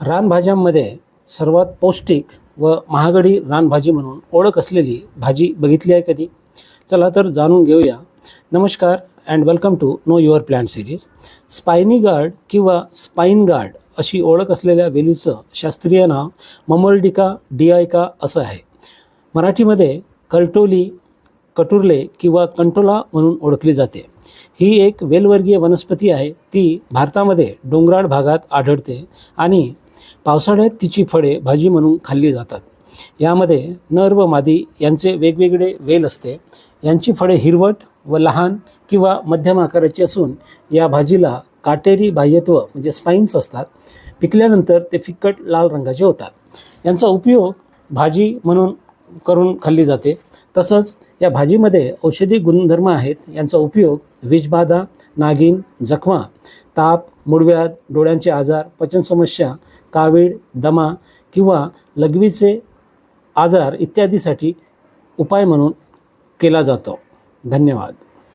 रानभाज्यांमध्ये सर्वात पौष्टिक व महागडी रानभाजी म्हणून ओळख असलेली भाजी बघितली आहे कधी? चला तर जाणून घेऊया. नमस्कार and welcome to know your plan series spiny guard किंवा स्पाईन गार्ड अशी ओळख असलेल्या वेलीचं शास्त्रीय नाव ममोल्डिका डिआयका असं आहे. मराठीमध्ये कलटोली कटुर्ले किंवा कंटोला म्हणून ओळखली जाते. ही एक वेलवर्गीय वनस्पती आहे. ती भारतामध्ये डोंगराळ भागात आढळते आणि पावसाळ्यात तिची फळे भाजी म्हणून खाल्ली जातात. यामध्ये नर व मादी यांचे वेगवेगळे वेल असते. यांची फळे हिरवट व लहान किंवा मध्यम आकाराची असून या भाजीला काटेरी बाह्यत्व म्हणजे स्पाईन्स असतात. पिकल्यानंतर ते फिक्कट लाल रंगाचे होतात. यांचा उपयोग भाजी म्हणून करून खाल्ली जाते. तसंच या भाजीमध्ये औषधी गुणधर्म आहेत. यांचा उपयोग विषबाधा नागिन जखमा ताप मुडव्याध डोळ्यांचे आजार पचन समस्या कावीळ दमा किंवा लघवीचे आजार इत्यादीसाठी उपाय म्हणून केला जातो. धन्यवाद.